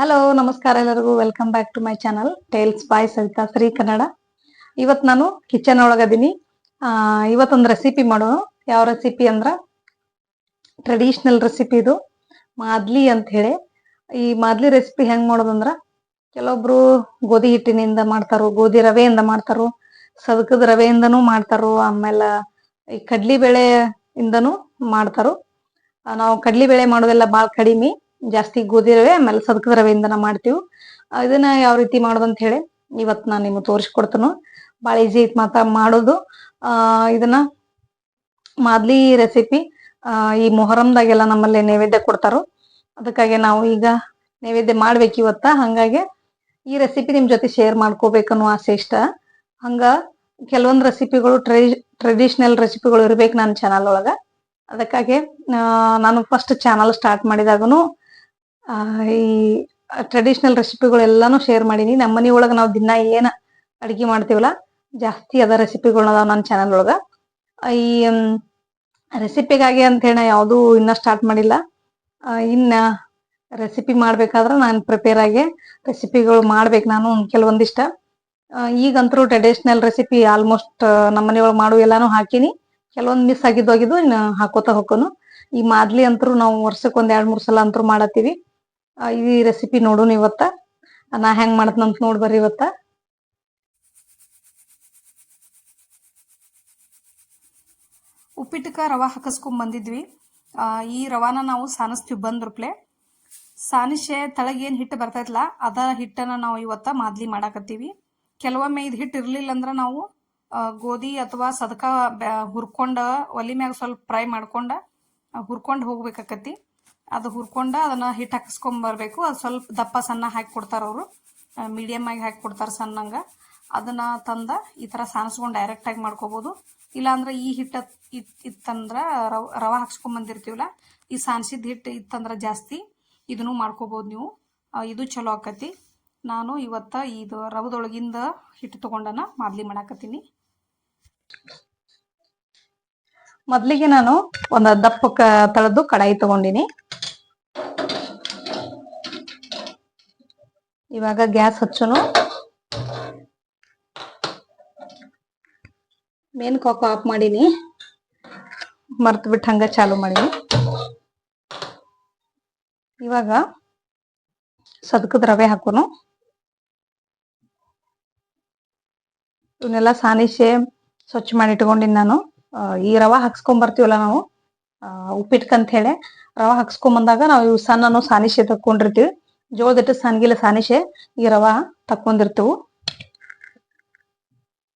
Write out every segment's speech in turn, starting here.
Hello ನಮಸ್ಕಾರ ಎಲ್ಲರಿಗೂ. Welcome back to my channel tales by Savitha Shri Kannada ಇವತ್ತು ನಾನು ಕಿಚನ್ ಒಳಗದೀನಿ ಇವತ್ತೊಂದು ರೆಸಿಪಿ ಮಾಡೋಣ. ಯಾವ ರೆಸಿಪಿ ಅಂದ್ರ? ಟ್ರೆಡಿಷನಲ್ ರೆಸಿಪಿ ಇದು. ಮಾದ್ಲಿ ಅಂತ ಹೇಳಿ. ಈ ಮಾದ್ಲಿ ರೆಸಿಪಿ ಹೆಂಗ್ ಮಾಡೋದಂದ್ರ ಕೆಲವೊಬ್ರು ಗೋಧಿ ಹಿಟ್ಟಿನಿಂದ ಮಾಡ್ತಾರೋ, ಗೋಧಿ ರವೆಯಿಂದ ಮಾಡ್ತಾರೋ ಸದಕದ ರವೆಯಿಂದನೂ ಮಾಡ್ತಾರೋ, ಆಮೇಲೆ ಈ ಕಡ್ಲಿ ಬೇಳೆ ಇಂದನೂ ಮಾಡ್ತಾರೋ ನಾವು ಕಡ್ಲಿ ಬೇಳೆ ಮಾಡೋದೆಲ್ಲ ಭಾಳ ಕಡಿಮೆ. ಜಾಸ್ತಿ ಗೋಧಿ ರವೆ ಆಮೇಲೆ ಸದಕದ ರವೆಯಿಂದನ ಮಾಡ್ತೀವಿ. ಆ, ಇದನ್ನ ಯಾವ ರೀತಿ ಮಾಡೋದಂತ ಹೇಳಿ ಇವತ್ ನಾನು ನಿಮ್ಗೆ ತೋರಿಸ್ಕೊಡ್ತೇನೆ ಭಾಳ ಈಸಿ ಐತಿ ಮಾತಾ ಮಾಡೋದು. ಆ ಇದನ್ನ ಮಾದ್ಲಿ ರೆಸಿಪಿ ಈ ಮೊಹರಂದಾಗೆಲ್ಲ ನಮ್ಮಲ್ಲಿ ನೈವೇದ್ಯ ಕೊಡ್ತಾರೋ. ಅದಕ್ಕಾಗಿ ನಾವು ಈಗ ನೈವೇದ್ಯ ಮಾಡ್ಬೇಕು ಇವತ್ತ. ಹಂಗಾಗಿ ಈ ರೆಸಿಪಿ ನಿಮ್ ಜೊತೆ ಶೇರ್ ಮಾಡ್ಕೋಬೇಕನ್ನೋ ಆಸೆ ಇಷ್ಟ. ಹಂಗ ಕೆಲವೊಂದು ರೆಸಿಪಿಗಳು ಟ್ರೆಡಿ ಟ್ರೆಡಿಷನಲ್ ರೆಸಿಪಿಗಳು ಇರ್ಬೇಕು ನನ್ನ ಚಾನಲ್ ಒಳಗ. ಅದಕ್ಕಾಗಿ ಆ, ನಾನು ಫಸ್ಟ್ ಚಾನಲ್ ಸ್ಟಾರ್ಟ್ ಮಾಡಿದಾಗನು ಆ, ಈ ಟ್ರೆಡಿಷನಲ್ ರೆಸಿಪಿಗಳು ಎಲ್ಲಾನು ಶೇರ್ ಮಾಡೀನಿ. ನಮ್ಮ ಮನೆ ಒಳಗೆ ನಾವು ದಿನ ಏನು ಅಡುಗೆ ಮಾಡ್ತೀವಲ್ಲ, ಜಾಸ್ತಿ ಅದ ರೆಸಿಪಿಗಳನ್ನ ಅದಾವ ನನ್ನ ಚಾನಲ್ ಒಳಗ. ಈ ರೆಸಿಪಿಗಾಗಿ ಅಂತ ಹೇಳಿ ಯಾವುದು ಇನ್ನ ಸ್ಟಾರ್ಟ್ ಮಾಡಿಲ್ಲ. ಇನ್ನ ರೆಸಿಪಿ ಮಾಡ್ಬೇಕಾದ್ರೆ ನಾನು ಪ್ರಿಪೇರ್ ಆಗಿ ರೆಸಿಪಿಗಳು ಮಾಡ್ಬೇಕು ನಾನು ಕೆಲವೊಂದಿಷ್ಟ. ಈಗಂತರೂ ಟ್ರೆಡಿಷನಲ್ ರೆಸಿಪಿ ಆಲ್ಮೋಸ್ಟ್ ನಮ್ಮ ಮನೆಯೊಳಗೆ ಮಾಡು ಎಲ್ಲಾನು ಹಾಕಿನಿ. ಕೆಲವೊಂದು ಮಿಸ್ ಆಗಿದ್ದು ಆಗಿದ್ದು ಇನ್ನ ಹಾಕೋತಾ ಹೋಗೋನು ಈ ಮಾದ್ಲಿ ಅಂತರೂ ನಾವು ವರ್ಷಕ್ಕೆ ಒಂದ್ ಎರಡ್ ಮೂರ್ ಸಲ ಅಂತರೂ ಮಾಡತ್ತೀವಿ. ಈ ರೆಸಿಪಿ ನೋಡೋಣ ಇವತ್ತ. ನಾ ಹೆಂಗ್ ಮಾಡತ್ನಂತ ನೋಡ್ ಬರ್ರಿ ಇವತ್ತ. ಉಪ್ಪಿಟ್ಟಕ ರವಾ ಹಾಕಸ್ಕೊಂಡ್ ಬಂದಿದ್ವಿ. ಈ ರವಾನ ನಾವು ಸಾನಿಸ್ತೀವಿ ಬಂದ್ ರೂಪ್ಲೆ. ತಳಗ ಏನ್ ಹಿಟ್ಟು ಬರ್ತೈತ್ಲ ಅದ ಹಿಟ್ಟನ್ನ ನಾವು ಇವತ್ತ ಮಾದ್ಲಿ ಮಾಡಾಕತ್ತೀವಿ. ಕೆಲವೊಮ್ಮೆ ಇದು ಹಿಟ್ಟು ಇರಲಿಲ್ಲ ಅಂದ್ರೆ ನಾವು ಗೋಧಿ ಅಥವಾ ಸದಕ ಹುರ್ಕೊಂಡ ಒಲಿ ಮ್ಯಾಗ ಸ್ವಲ್ಪ ಫ್ರೈ ಮಾಡ್ಕೊಂಡು ಹುರ್ಕೊಂಡು ಹುರ್ಕೊಂಡ್ ಹೋಗ್ಬೇಕಾಕತಿ ಅದು ಹುರ್ಕೊಂಡ ಅದನ್ನ ಹಿಟ್ಟು ಹಾಕಿಸ್ಕೊಂಡ್ ಬರ್ಬೇಕು. ಅದು ಸ್ವಲ್ಪ ದಪ್ಪ ಸಣ್ಣ ಹಾಕಿ ಕೊಡ್ತಾರ ಅವರು. ಮೀಡಿಯಮ್ ಆಗಿ ಹಾಕಿ ಕೊಡ್ತಾರ ಸಣ್ಣಂಗ. ಅದನ್ನ ತಂದ ಈ ತರ ಸಾನಿಸ್ಕೊಂಡ್ ಡೈರೆಕ್ಟ್ ಆಗಿ ಇಲ್ಲಾಂದ್ರೆ ಈ ಹಿಟ್ಟು ಇತ್ತಂದ್ರೆ ರವ ರವ ಹಾಕ್ಸ್ಕೊಂಡ್ ಬಂದಿರ್ತೀವಲ್ಲ, ಈ ಸಾನ್ಸಿದ ಹಿಟ್ಟು ಇತ್ತಂದ್ರ ಜಾಸ್ತಿ ಇದನ್ನು ಮಾಡ್ಕೋಬಹುದು ನೀವು. ಇದು ಚಲೋ ಆಕತಿ. ನಾನು ಇವತ್ತ ಇದು ರವದೊಳಗಿಂದ ಹಿಟ್ಟು ತಗೊಂಡನ ಮಾದ್ಲಿ ಮಾಡಾಕತ್ತೀನಿ. ಮೊದಲಿಗೆ ನಾನು ಒಂದು ದಪ್ಪ ಕ- ತಳದ್ದು ಕಡಾಯಿ ತಗೊಂಡಿನಿ. ಇವಾಗ ಗ್ಯಾಸ್ ಹಚ್ಚೋನು ಮೇನ್ ಕಾಕ್ ಆಫ್ ಮಾಡೀನಿ. ಮರ್ತು ಬಿಟ್ಟು ಹಂಗ ಚಾಲು ಮಾಡೀನಿ. ಇವಾಗ ಸದಕದ ರವೆ ಹಾಕೋನು. ಇವನ್ನೆಲ್ಲ ಸಾನಿಶೆ ಸ್ವಚ್ಛ ಮಾಡಿ ಇಟ್ಕೊಂಡಿನಿ ನಾನು. ಈ ರವ ಹಾಕ್ಸ್ಕೊಂಡ್ ಬರ್ತೀವಲ್ಲ ನಾವು? ಉಪ್ಪಿಟ್ಕಂತ ಹೇಳಿ. ರವ ಹಾಕ್ಸ್ಕೊಂಡ್ ಬಂದಾಗ ನಾವು ಇವು ಸಣ್ಣನು ಸಾನಿಶೆ ತಕ್ಕೊಂಡಿರ್ತೀವಿ. ಜೋಳದ ಹಿಟ್ಟು ಸಣ್ಣಗಿಲ್ಲ ಸಾನಿಶೆ. ಈ ರವ ತಕ್ಕೊಂಡಿರ್ತೀವಿ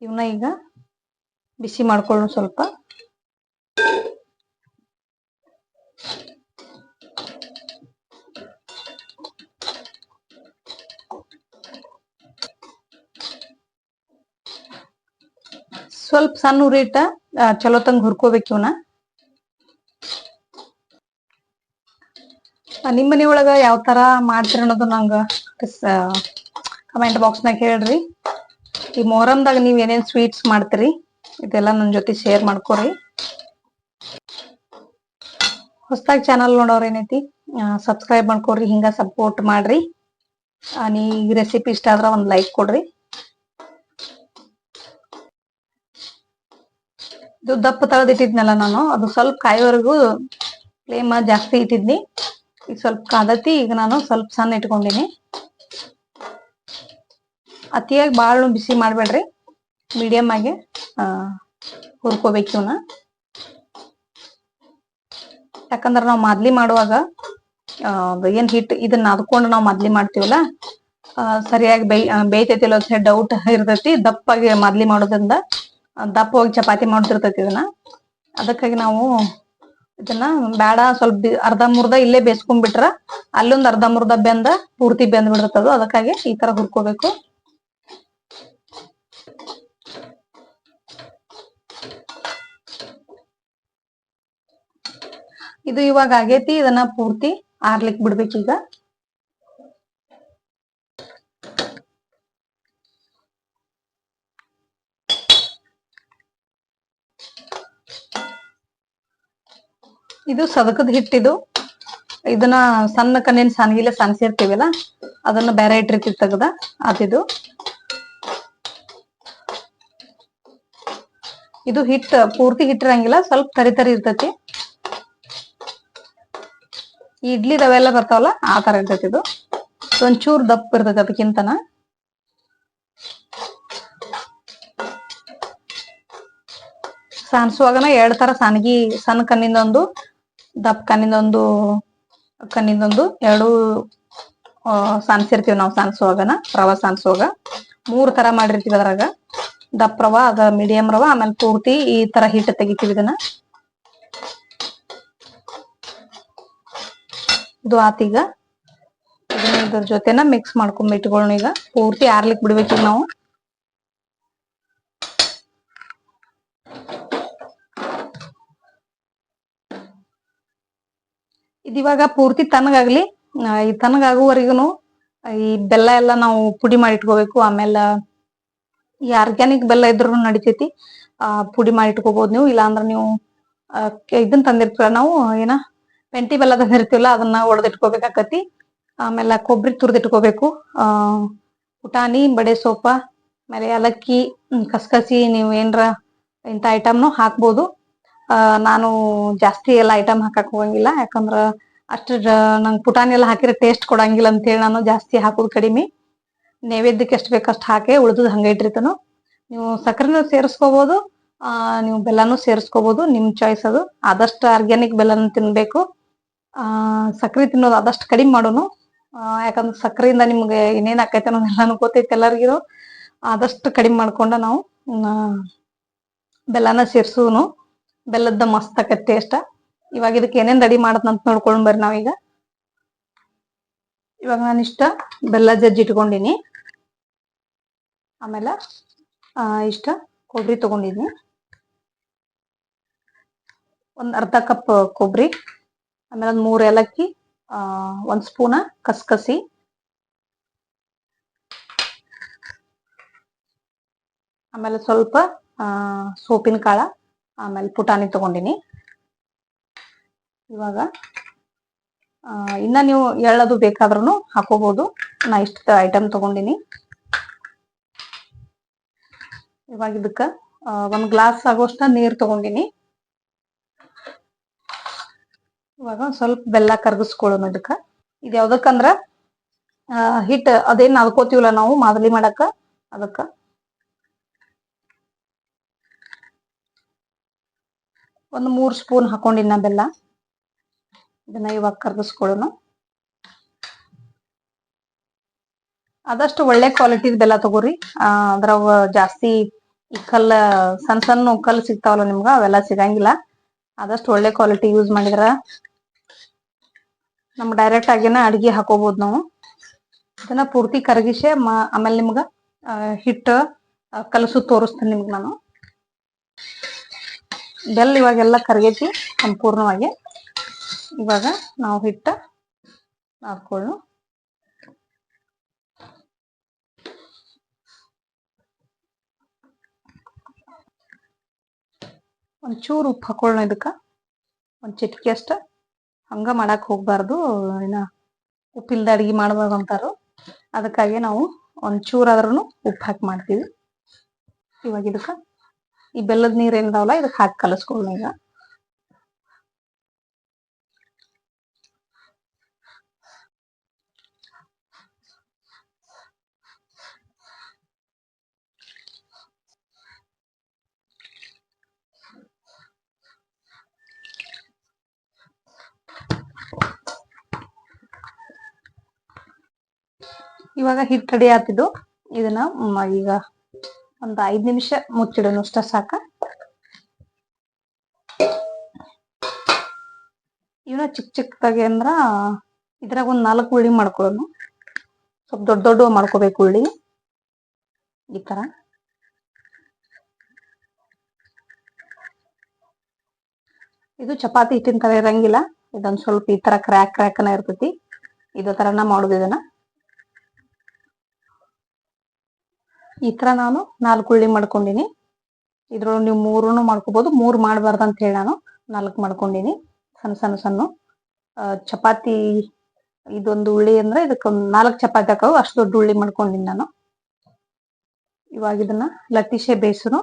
ಇವನ್ನ ಈಗ ಬಿಸಿ ಮಾಡ್ಕೊಳ್ಳೋಣ ಸ್ವಲ್ಪ. ಸ್ವಲ್ಪ ಸಣ್ಣ ಉರಿ ಇಟ್ಟ ಚಲೋ ತಂಗ ಹುರ್ಕೋಬೇಕು ಇವನ್ನ ನಿಮ್ ಮನಿ ಒಳಗ ಯಾವ ತರ ಮಾಡ್ತೀರಿ ಅನ್ನೋದು ನಂಗ ಕಮೆಂಟ್ ಬಾಕ್ಸ್ನಾಗ ಹೇಳ್ರಿ. ಈ ಮೊಹರಂದಾಗ ನೀವ್ ಏನೇನ್ ಸ್ವೀಟ್ಸ್ ಮಾಡ್ತೀರಿ, ಇದೆಲ್ಲ ನನ್ ಜೊತೆ ಶೇರ್ ಮಾಡ್ಕೊರಿ. ಹೊಸದಾಗಿ ಚಾನಲ್ ನೋಡೋರ್ ಏನೈತಿ ಸಬ್ಸ್ಕ್ರೈಬ್ ಮಾಡ್ಕೊರಿ, ಹಿಂಗ ಸಪೋರ್ಟ್ ಮಾಡ್ರಿ. ನೀ ರೆಸಿಪಿ ಇಷ್ಟ ಆದ್ರ ಒಂದ್ ಲೈಕ್ ಕೊಡ್ರಿ. ಇದು ದಪ್ಪ ತಳದಿಟ್ಟಿದ್ನಲ್ಲ ನಾನು, ಅದು ಸ್ವಲ್ಪ ಕಾಯೋವರೆಗೂ ಫ್ಲೇಮ್ ಜಾಸ್ತಿ ಇಟ್ಟಿದ್ನಿ. ಈಗ ಸ್ವಲ್ಪ ಕಾದತಿ ಈಗ ನಾನು ಸ್ವಲ್ಪ ಸಣ್ಣ ಇಟ್ಕೊಂಡಿನಿ. ಅತಿಯಾಗಿ ಭಾಳ ಬಿಸಿ ಮಾಡಬೇಡ್ರಿ. ಮೀಡಿಯಮ್ ಆಗಿ ಹುರ್ಕೋಬೇಕು ಇವನ್ನ ಯಾಕಂದ್ರೆ ನಾವು ಮದ್ಲಿ ಮಾಡುವಾಗ ಏನ್ ಹಿಟ್ ಇದನ್ನ ಅದ್ಕೊಂಡು ನಾವು ಮದ್ಲಿ ಮಾಡ್ತೀವಲ್ಲ ಸರಿಯಾಗಿ ಬೈ ಆ, ಬೇಯ್ತೈತಿಲ್ಲ ಹೇಳಿ ಡೌಟ್ ಇರ್ತೈತಿ ದಪ್ಪಾಗಿ ಮದ್ಲಿ ಮಾಡೋದ್ರಿಂದ ದಪ್ಪ ದಪ್ಪವಾಗಿ ಚಪಾತಿ ಮಾಡ್ತಿರ್ತೈತಿ ಇದನ್ನ. ಅದಕ್ಕಾಗಿ ನಾವು ಇದನ್ನ ಬೇಡ, ಸ್ವಲ್ಪ ಅರ್ಧ ಮುರ್ದ ಇಲ್ಲೇ ಬೇಯಿಸ್ಕೊಂಡ್ಬಿಟ್ರ ಅಲ್ಲೊಂದ್ ಅರ್ಧ ಮುರ್ದ ಬೆಂದ ಪೂರ್ತಿ ಬೆಂದ್ ಬಿಡ್ತದ ಅದಕ್ಕಾಗಿ ಈ ತರ ಹುರ್ಕೋಬೇಕು. ಇದು ಇವಾಗ ಆಗೇತಿ, ಇದನ್ನ ಪೂರ್ತಿ ಆರ್ಲಿಕ್ ಬಿಡ್ಬೇಕೀಗ. ಇದು ಸದಕದ ಹಿಟ್ಟಿದು ಇದನ್ನ ಸಣ್ಣ ಕಣ್ಣಿನ ಸಾನ್ಗಿಲೆ ಸಾನ್ಸಿರ್ತೀವಲ್ಲ, ಅದನ್ನ ಬೇರೆ ಇಟ್ಟಿರ್ತೀವಿ ತೆಗ್ದ ಅದಿದು. ಇದು ಹಿಟ್, ಪೂರ್ತಿ ಹಿಟ್ಟಿರಂಗಿಲ್ಲ ಸ್ವಲ್ಪ ತರಿ ತರಿ ಇರ್ತೈತಿ. ಇಡ್ಲಿ ರವೆಲ್ಲ ಬರ್ತಾವಲ್ಲ, ಆ ತರ ಇರ್ತೈತಿ ಇದು. ಒಂಚೂರ್ ದಪ್ಪ ಇರ್ತೈತಿ ಅದಕ್ಕಿಂತನ. ಸಾನ್ಸುವಾಗನ ಎರಡ್ ತರ ಸಾನ್ಗಿ ಸಣ್ಣ ಕಣ್ಣಿಂದ ಒಂದು ದಪ್ಪ ಕಣ್ಣಿಂದೊಂದು ಕಣ್ಣಿಂದೊಂದು ಎರಡು ಸಾನ್ಸಿರ್ತೀವಿ ನಾವು ಸಾನ್ಸುವಾಗನ ರವ ಸಾನ್ಸುವಾಗ ಮೂರ್ ತರ ಮಾಡಿರ್ತೀವಿ ಅದ್ರಾಗ. ದಪ್ಪ ರವ ಅದ ಮೀಡಿಯಂ ರವ, ಆಮೇಲೆ ಪೂರ್ತಿ ಈ ತರ ಹಿಟ್ಟು ತೆಗಿತೀವಿ ಇದನ್ನ. ಇದು ಆತೀಗ ಇದ್ರ ಜೊತೆನ ಮಿಕ್ಸ್ ಮಾಡ್ಕೊಂಡ್ ಈಗ. ಪೂರ್ತಿ ಆರ್ಲಿಕ್ ಬಿಡ್ಬೇಕೀಗ ನಾವು. ಇದಿವಾಗ ಪೂರ್ತಿ ತಣ್ಣಗಾಗ್ಲಿ ಆ, ಈ ತಣ್ಣಗಾಗುವವರೆಗೂ ಈ ಬೆಲ್ಲ ಎಲ್ಲ ನಾವು ಪುಡಿ ಮಾಡಿ ಇಟ್ಕೋಬೇಕು ಆಮೇಲೆ ಈ ಆರ್ಗ್ಯಾನಿಕ್ ಬೆಲ್ಲ ಇದ್ರು ನಡಿತೈತಿ. ಪುಡಿ ಮಾಡಿ ಇಟ್ಕೋಬಹುದು ನೀವು. ಇಲ್ಲಾಂದ್ರ ನೀವು ಇದನ್ನ ತಂದಿರ್ತೀವ ನಾವು ಏನ ಪೆಂಟಿ ಬೆಲ್ಲ ತಂದಿರ್ತೀವಲ್ಲ ಅದನ್ನ ಒಡೆದಿಟ್ಕೋಬೇಕಾಕತಿ. ಆಮೇಲೆ ಕೊಬ್ಬರಿ ತುರ್ದಿಟ್ಕೋಬೇಕು. ಪುಟಾಣಿ ಬಡೆ ಸೋಪ ಆಮೇಲೆ ಏಲಕ್ಕಿ ಕಸಕಸಿ ನೀವು ಏನರ ಇಂಥ ಐಟಮ್ನು ಹಾಕ್ಬೋದು. ನಾನು ಜಾಸ್ತಿ ಎಲ್ಲ ಐಟಮ್ ಹಾಕಕ್ ಹೋಗಂಗಿಲ್ಲ. ಯಾಕಂದ್ರ ಅಷ್ಟು ನಂಗೆ ಪುಟಾಣಿ ಎಲ್ಲ ಹಾಕಿದ್ರೆ ಟೇಸ್ಟ್ ಕೊಡಂಗಿಲ್ಲ ಅಂತೇಳಿ ನಾನು ಜಾಸ್ತಿ ಹಾಕೋದು ಕಡಿಮೆ. ನೈವೇದ್ಯಕ್ಕೆ ಎಷ್ಟು ಬೇಕಷ್ಟು ಹಾಕಿ ಉಳಿದು ಹಂಗೆ ಇಟ್ಟಿರ್ತಾನು. ನೀವು ಸಕ್ಕರೆನೂ ಆ, ನೀವು ಬೆಲ್ಲನೂ ಸೇರಿಸ್ಕೋಬಹುದು ನಿಮ್ಮ ಚಾಯ್ಸ್ ಅದು. ಆದಷ್ಟು ಆರ್ಗ್ಯಾನಿಕ್ ಬೆಲ್ಲನ ತಿನ್ನಬೇಕು ಸಕ್ಕರೆ ತಿನ್ನೋದು ಆದಷ್ಟು ಕಡಿಮೆ ಮಾಡೋನು. ಯಾಕಂದ್ರೆ ಸಕ್ಕರೆಯಿಂದ ನಿಮ್ಗೆ ಏನೇನು ಆಕೈತೆ ಅನ್ನೋದೆಲ್ಲಾನು ಗೊತ್ತೈತೆ ಎಲ್ಲರಿಗೂ. ಆದಷ್ಟು ಕಡಿಮೆ ಮಾಡ್ಕೊಂಡ ನಾವು ಬೆಲ್ಲನ ಸೇರ್ಸುನು. ಬೆಲ್ಲದ ಮಸ್ತ್ ಆಕತ್ ಟೇಸ್ಟ್ ಇವಾಗ ಇದಕ್ಕೆ ಏನೇನ್ ರೆಡಿ ಮಾಡತ್ನಂತ ನೋಡ್ಕೊಂಡ್ ಬರ್ರಿ ನಾವೀಗ. ಇವಾಗ ನಾನು ಇಷ್ಟ ಬೆಲ್ಲ ಜಜ್ಜಿ ಇಟ್ಕೊಂಡಿನಿ. ಆಮೇಲೆ ಇಷ್ಟ ಕೊಬ್ಬರಿ ತಗೊಂಡಿನಿ ಒಂದ್ ಅರ್ಧ ಕಪ್ ಕೊಬ್ಬರಿ ಆಮೇಲೆ ಒಂದ್ ಮೂರ್ ಏಲಕ್ಕಿ, ಆ, ಒಂದ್ ಸ್ಪೂನ ಕಸ್ಕಸಿ. ಆಮೇಲೆ ಸ್ವಲ್ಪ ಸೋಪಿನ ಕಾಳ ಆಮೇಲೆ ಪುಟಾಣಿ ತಗೊಂಡಿನಿ. ಇವಾಗ ಇನ್ನ ನೀವು ಎಳ್ಳದು ಬೇಕಾದ್ರೂ ಹಾಕೋಬಹುದು ನಾ ಇಷ್ಟ ಐಟಮ್ ತಗೊಂಡಿನಿ. ಇವಾಗ ಇದಕ್ಕ ಒಂದ್ ಗ್ಲಾಸ್ ಆಗೋಷ್ಟ ನೀರ್ ತಗೊಂಡಿನಿ. ಇವಾಗ ಸ್ವಲ್ಪ ಬೆಲ್ಲ ಕರ್ಗಿಸ್ಕೊಳ್ಳೋಣ ಇದಕ್ಕ. ಇದು ಯಾವ್ದಕ್ಕಂದ್ರ ಹಿಟ್ ಅದೇನ್ ಅದ್ಕೋತೀವಲ್ಲ ನಾವು, ಮಾದಲಿ ಮಾಡಕ ಅದಕ್ಕ. ಒಂದ್ ಮೂರು ಸ್ಪೂನ್ ಹಾಕೊಂಡಿನ ಬೆಲ್ಲ. ಇದನ್ನ ಇವಾಗ ಕರ್ಗಿಸ್ಕೊಳ್ಳೋಣ ಆದಷ್ಟು ಒಳ್ಳೆ ಕ್ವಾಲಿಟಿದ ಬೆಲ್ಲ ತಗೋರಿ. ಅದ್ರ ಅದ್ರಾಗ ಜಾಸ್ತಿ ಈ ಕಲ್ಲ ಸಣ್ಣ ಸಣ್ಣ ಕಲ್ಲು ಸಿಗ್ತಾವಲ್ಲ ನಿಮ್ಗ, ಅವೆಲ್ಲ ಸಿಗಂಗಿಲ್ಲ. ಆದಷ್ಟು ಒಳ್ಳೆ ಕ್ವಾಲಿಟಿ ಯೂಸ್ ಮಾಡಿದ್ರ ನಮ್ ಡೈರೆಕ್ಟ್ ಆಗಿನ ಅಡಿಗೆ ಹಾಕೋಬಹುದು ನಾವು. ಇದನ್ನ ಪೂರ್ತಿ ಕರಗಿಸಿ ಆಮೇಲೆ ನಿಮ್ಗ ಹಿಟ್ಟು ಕಲಸು ತೋರಿಸ್ತೀನಿ ನಿಮ್ಗೆ ನಾನು. ಬೆಲ್ಲ ಇವಾಗೆಲ್ಲ ಕರಗೈತಿ ಸಂಪೂರ್ಣವಾಗಿ. ಇವಾಗ ನಾವು ಹಿಟ್ಟ ಹಾಕೊಳ್ಳು ಒಂಚೂರು ಉಪ್ಪು ಹಾಕೊಳ್ಳೋಣ ಇದಕ್ಕ. ಒಂದು ಚಿಟಿಕೆ ಅಷ್ಟ. ಹಂಗ ಮಾಡಕ್ ಹೋಗ್ಬಾರ್ದು. ಏನ ಉಪ್ಪಿಲ್ದ ಅಡಿಗೆ ಮಾಡ್ಬಾರ್ದು ಅಂತಾರು. ಅದಕ್ಕಾಗಿ ನಾವು ಒಂಚೂರಾದ್ರೂ ಉಪ್ಪು ಹಾಕಿ ಮಾಡ್ತೀವಿ. ಇವಾಗ ಇದಕ್ಕ ಈ ಬೆಲ್ಲದ ನೀರ್ ಏನಿದಾವಲ್ಲ ಇದಕ್ಕೆ ಹಾಕಿ ಕಲಸ್ಕೊಳ್ಳೋಣ ಈಗ. ಇವಾಗ ಹಿಟ್ಟು ರೆಡಿ ಆತಿದ್ದು ಇದನ್ನ ಈಗ ಒಂದ್ ಐದ್ ನಿಮಿಷ ಮುಚ್ಚಿಡೋಣ ಅಷ್ಟ ಸಾಕ. ಇವನ ಚಿಕ್ಕ ಚಿಕ್ಕದಾಗಿ ಅಂದ್ರ ಇದ್ರಾಗ ಒಂದ್ ನಾಲ್ಕು ಉಳ್ಳಿ ಮಾಡ್ಕೊಳ್ಳೋಣ ಸ್ವಲ್ಪ ದೊಡ್ಡ ದೊಡ್ಡ ಮಾಡ್ಕೋಬೇಕು ಉಳ್ಳಿ ಈ ತರ. ಇದು ಚಪಾತಿ ಹಿಟ್ಟಿನ ತರ ಇರಂಗಿಲ್ಲ. ಇದೊಂದ್ ಸ್ವಲ್ಪ ಈ ತರ ಕ್ರ್ಯಾಕ್ ಕ್ರ್ಯಾಕ್ನ ಇರ್ತೈತಿ. ಇದೇ ತರನ ಮಾಡೋದು ಇದನ್ನ. ಈ ತರ ನಾನು ನಾಲ್ಕು ಉಳ್ಳಿ ಮಾಡ್ಕೊಂಡಿನಿ. ಇದ್ರೊಳಗೆ ನೀವು ಮೂರನ್ನು ಮಾಡ್ಕೋಬಹುದು ಮೂರು ಮಾಡಬಾರ್ದು ಅಂತ ಹೇಳಿ ನಾನು ನಾಲ್ಕು ಮಾಡ್ಕೊಂಡಿನಿ. ಸಣ್ಣ ಸಣ್ಣ ಸಣ್ಣ. ಚಪಾತಿ ಇದೊಂದು ಉಳ್ಳಿ ಅಂದ್ರೆ ಇದಕ್ಕೆ ನಾಲ್ಕು ಚಪಾತಿ ಹಾಕವು ಅಷ್ಟು ದೊಡ್ಡ ಉಳ್ಳಿ ಮಾಡ್ಕೊಂಡಿನಿ ನಾನು. ಇವಾಗ ಇದನ್ನ ಲಟ್ಟಿಸೆ ಬೇಸನು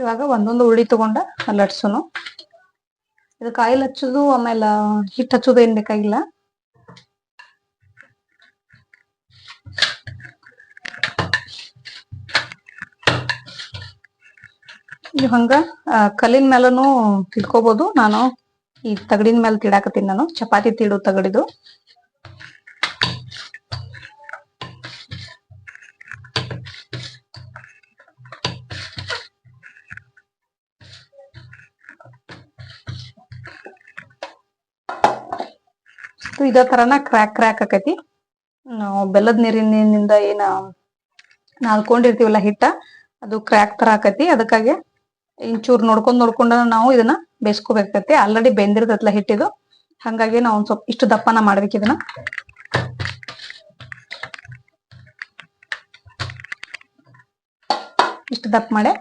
ಇವಾಗ ಒಂದೊಂದು ಉಳ್ಳಿ ತಗೊಂಡ ಲಟ್ಸೋನು. ಇದಕ್ಕೆ ಆಯಿಲ್ ಹಚ್ಚೋದು, ಆಮೇಲೆ ಹಿಟ್ಟು ಹಚ್ಚೋದು ಏನ್ ಬೇಕಾಗಿಲ್ಲ. ನೀವು ಹಂಗ ಕಲ್ಲಿನ ಮೇಲೂ ತಿಳ್ಕೊಬೋದು. ನಾನು ಈ ತಗಡಿನ ಮೇಲೆ ತಿಡಾಕತ್ತೀನಿ ನಾನು. ಚಪಾತಿ ತೀಡು ತಗಡಿದು. ಸೊ ಇದೇ ತರನ ಕ್ರ್ಯಾಕ್ ಕ್ರ್ಯಾಕ್ ಆಕೈತಿ. ನಾವು ಬೆಲ್ಲದ ನೀರಿನಿಂದ ಏನ ನಾದ್ಕೊಂಡಿರ್ತೀವಲ್ಲ ಹಿಟ್ಟ, ಅದು ಕ್ರ್ಯಾಕ್ ತರ ಆಕತಿ. ಅದಕ್ಕಾಗಿ ಇಂಚೂರ್ ನೋಡ್ಕೊಂಡ್, ನೋಡ್ಕೊಂಡ ನಾವು ಇದನ್ನ ಬೇಯಿಸ್ಕೋಬೇಕಾಗತ್ತೆ ಆಲ್ರೆಡಿ ಬೆಂದಿರ್ತೈತಲ್ಲ ಹಿಟ್ಟಿದು. ಹಂಗಾಗಿ ನಾವು ಒಂದ್ ಸ್ವಲ್ಪ ಇಷ್ಟು ದಪ್ಪನ ಮಾಡ್ಬೇಕು ಇದನ್ನ. ಇಷ್ಟು ದಪ್ಪ ಮಾಡಿ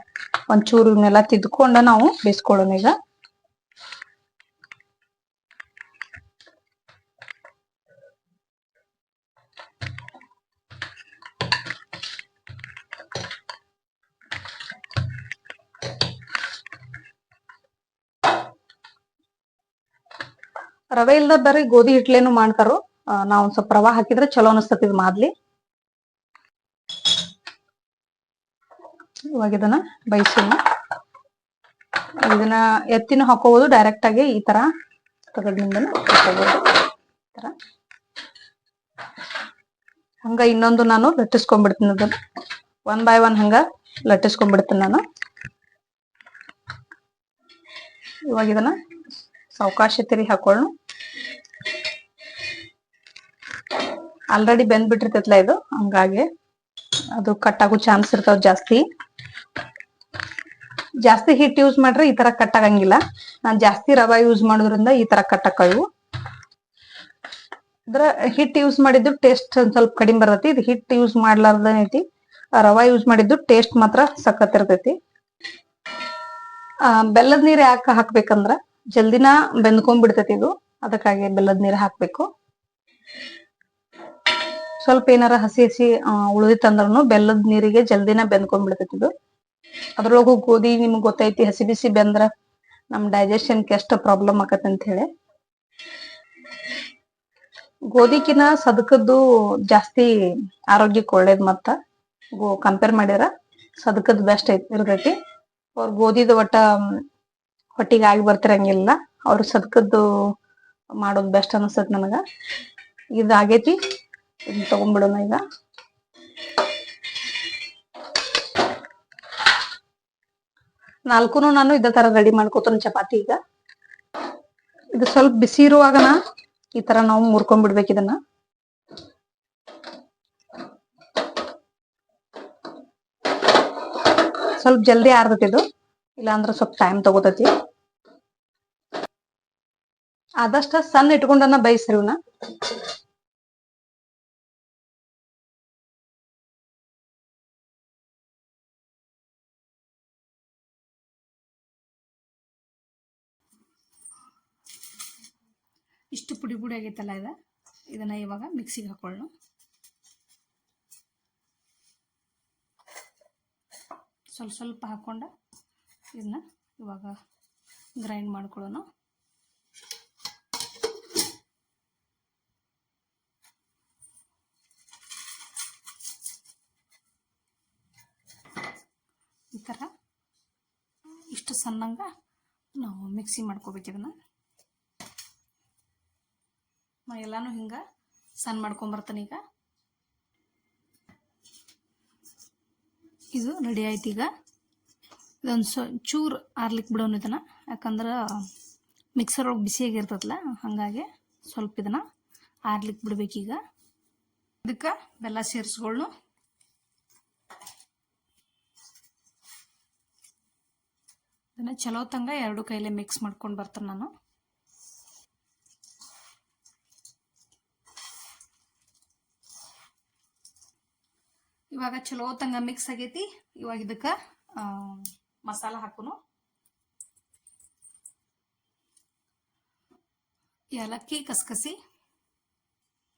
ಒಂಚೂರು ಇವನ್ನೆಲ್ಲ ತಿದ್ಕೊಂಡ ನಾವು ಬೇಯಿಸ್ಕೊಳ್ಳೋಣ ಈಗ. ರವೆ ಇಲ್ದ ಬರೀ ಗೋಧಿ ಹಿಟ್ಲೇನು ಮಾಡ್ತಾರೋ ನಾವ್ ಸ್ವಲ್ಪ ರವಾ ಹಾಕಿದ್ರೆ ಚಲೋ ಅನಿಸ್ತತಿ ಇದು ಮಾದ್ಲಿ. ಇವಾಗ ಇದನ್ನ ಬೈಸೋಣ ಇದನ್ನ ಎತ್ತಿನ ಹಾಕೋಬಹುದು ಡೈರೆಕ್ಟ್ ಆಗಿ ಈ ತರ ತಗಡಿನಿಂದ ಹಾಕೋಬಹುದು ತರ. ಹಂಗ ಇನ್ನೊಂದು ನಾನು ಲಟ್ಟಿಸ್ಕೊಂಡ್ಬಿಡ್ತೀನಿ ಅದನ್ನ. ಒನ್ ಬೈ ಒನ್ ಹಂಗ ಲಟ್ಟಿಸ್ಕೊಂಡ್ಬಿಡ್ತೀನಿ ನಾನು. ಇವಾಗ ಇದನ್ನ ಸಾವಕಾಶ ತಿರಿ ಹಾಕೊಳ್ಳು ಆಲ್ರೆಡಿ ಬೆಂದ್ಬಿಟ್ಟಿರ್ತೈತ್ಲ ಇದು? ಹಂಗಾಗಿ ಅದು ಕಟ್ ಆಗೋ ಚಾನ್ಸ್ ಇರ್ತಾವ ಜಾಸ್ತಿ. ಜಾಸ್ತಿ ಹಿಟ್ ಯೂಸ್ ಮಾಡ್ರೆ ಈ ತರ ಕಟ್ ಆಗಂಗಿಲ್ಲ. ನಾನ್ ಜಾಸ್ತಿ ರವಾ ಯೂಸ್ ಮಾಡೋದ್ರಿಂದ ಈ ತರ ಕಟ್ ಆಕವು ಅಂದ್ರ ಹಿಟ್ ಯೂಸ್ ಮಾಡಿದ್ದು ಟೇಸ್ಟ್ ಒಂದ್ ಸ್ವಲ್ಪ ಕಡಿಮೆ ಬರ್ತೈತಿ. ಇದು ಹಿಟ್ ಯೂಸ್ ಮಾಡ್ಲಾರ್ದೈತಿ ರವ ಯೂಸ್ ಮಾಡಿದ್ದು ಟೇಸ್ಟ್ ಮಾತ್ರ ಸಖತ್ ಇರ್ತೈತಿ. ಆ ಬೆಲ್ಲದ ನೀರ್ ಯಾಕೆ ಹಾಕ್ಬೇಕಂದ್ರ ಜಲ್ದಿನ ಬೆಂದ್ಕೊಂಡ್ ಬಿಡ್ತೈತಿ ಇದು. ಅದಕ್ಕಾಗಿ ಬೆಲ್ಲದ ನೀರ್ ಹಾಕ್ಬೇಕು. ಸ್ವಲ್ಪ ಏನಾರ ಹಸಿ ಹಸಿ ಉಳಿದಿತ್ತಂದ್ರೂ ಬೆಲ್ಲದ ನೀರಿಗೆ ಜಲ್ದಿನ ಬೆಂದ್ಕೊಂಡ್ ಬಿಡ್ತೈತಿ ಇದು. ಅದ್ರೊಳಗು ಗೋಧಿ ನಿಮ್ಗೆ ಗೊತ್ತೈತಿ, ಹಸಿ ಬಿಸಿ ಬೆಂದ್ರ ನಮ್ ಡೈಜೆಷನ್ಗೆ ಎಷ್ಟು ಪ್ರಾಬ್ಲಮ್ ಅಂತ ಹೇಳಿ ಗೋಧಿಕಿನ ಸದಕದ್ದು ಜಾಸ್ತಿ ಆರೋಗ್ಯಕ್ಕೆ ಒಳ್ಳೇದ್ ಮತ್ತ. ಗೋ ಕಂಪೇರ್ ಮಾಡಿದ್ರ ಸದಕದ್ ಬೆಸ್ಟ್ ಐತಿ ಇರ್ತೈತಿ. ಅವ್ರ ಗೋಧಿದ ಒಟ್ಟ, ಹೊಟ್ಟಿಗೆ ಆಗಿ ಬರ್ತಿರಂಗಿಲ್ಲ, ಅವ್ರ ಸದಕದ್ದು ಮಾಡೋದು ಬೆಸ್ಟ್ ಅನ್ಸತ್ ನನಗ. ಇದಾಗೈತಿ. ಇದನ್ನ ತಗೊಂಡ್ಬಿಡೋಣ ಈಗ. ನಾಲ್ಕುನು ನಾನು ಇದೇ ತರ ರೆಡಿ ಮಾಡ್ಕೋತೀನಿ ಚಪಾತಿ ಈಗ. ಇದು ಸ್ವಲ್ಪ ಬಿಸಿ ಇರುವಾಗನ ಈ ತರ ನಾವು ಮುರ್ಕೊಂಡ್ಬಿಡ್ಬೇಕು ಇದನ್ನ. ಸ್ವಲ್ಪ ಜಲ್ದಿ ಆರ್ತೈತಿ ಇದು. ಇಲ್ಲಾಂದ್ರ ಸ್ವಲ್ಪ ಟೈಮ್ ತಗೋತೈತಿ. ಆದಷ್ಟ ಸಣ್ಣ ಇಟ್ಕೊಂಡನ್ನ ಬೈಸ್ರಿ ಇವ್ನ. ಪುಡಿ ಪುಡಿ ಆಗೈತಲ್ಲ ಇದು? ಇದನ್ನು ಇವಾಗ ಮಿಕ್ಸಿಗೆ ಹಾಕೊಳ್ಳೋಣ. ಸ್ವಲ್ಪ ಸ್ವಲ್ಪ ಹಾಕ್ಕೊಂಡು ಇದನ್ನ ಇವಾಗ ಗ್ರೈಂಡ್ ಮಾಡ್ಕೊಳ್ಳೋಣ. ಈ ಥರ ಇಷ್ಟು ಸಣ್ಣಂಗೆ ನಾವು ಮಿಕ್ಸಿ ಮಾಡ್ಕೋಬೇಕು ಇದನ್ನ. ನಾ ಎಲ್ಲಾನು ಹಿಂಗೆ ಸಣ್ಣ ಮಾಡ್ಕೊಂಬರ್ತಾನೆ ಈಗ. ಇದು ರೆಡಿ ಆಯ್ತು ಈಗ. ಇದೊಂದು ಸ್ವ ಚೂರು ಆರ್ಲಿಕ್ಕೆ ಬಿಡೋನು ಇದನ್ನು. ಯಾಕಂದ್ರೆ ಮಿಕ್ಸರ್ ಒಳಗೆ ಬಿಸಿಯಾಗಿರ್ತದಲ್ಲ ಹಾಗಾಗಿ ಸ್ವಲ್ಪ ಇದನ್ನು ಆರ್ಲಿಕ್ಕೆ ಬಿಡ್ಬೇಕೀಗ ಅದಕ್ಕೆ ಬೆಲ್ಲ ಸೇರಿಸ್ಕೊಳ್ಳು ಇದನ್ನು ಚಲೋ ತಂಗ ಎರಡು ಕೈಲೇ ಮಿಕ್ಸ್ ಮಾಡ್ಕೊಂಡು ಬರ್ತಾನೆ ನಾನು. ಇವಾಗ ಚಲೋ ತಂಗ ಮಿಕ್ಸ್ ಆಗೈತಿ. ಇವಾಗ ಇದಕ್ಕೆ ಮಸಾಲ ಹಾಕುನು. ಏಲಕ್ಕಿ ಕಸಕಸಿ,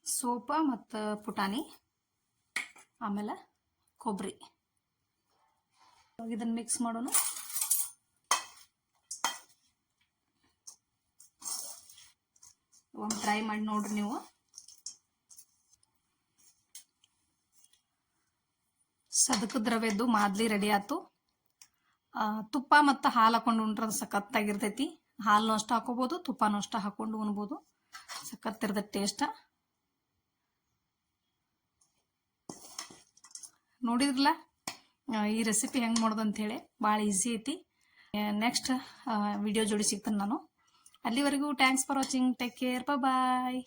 ಸೋಪ ಮತ್ತು ಪುಟಾಣಿ, ಆಮೇಲೆ ಕೊಬ್ಬರಿ ಇದನ್ನ ಮಿಕ್ಸ್ ಮಾಡೋಣ. ಒಂದು ಟ್ರೈ ಮಾಡಿ ನೋಡ್ರಿ ನೀವು. ಸದಕ ದ್ರವ್ಯದ್ದು ಮಾದಲಿ ರೆಡಿ ಆಯ್ತು. ತುಪ್ಪ ಮತ್ತು ಹಾಲು ಹಾಕೊಂಡು ಉಂಡ್ರೆ ಅದು ಸಖತ್ತಾಗಿರ್ತೈತಿ. ಹಾಲನ್ನು ಅಷ್ಟು ಹಾಕೋಬೋದು, ತುಪ್ಪನೂ ಅಷ್ಟು ಹಾಕೊಂಡು ಉಣ್ಬೋದು. ಇರದ ಟೇಸ್ಟ್ ನೋಡಿದ್ರಲ್ಲ ಈ ರೆಸಿಪಿ ಹೆಂಗೆ ಮಾಡೋದು ಅಂತೇಳಿ ಭಾಳ ಈಸಿ ಐತಿ. ನೆಕ್ಸ್ಟ್ ವಿಡಿಯೋ ಜೋಡಿ ಸಿಗ್ತಾನೆ ನಾನು. ಅಲ್ಲಿವರೆಗೂ thanks for watching take care bye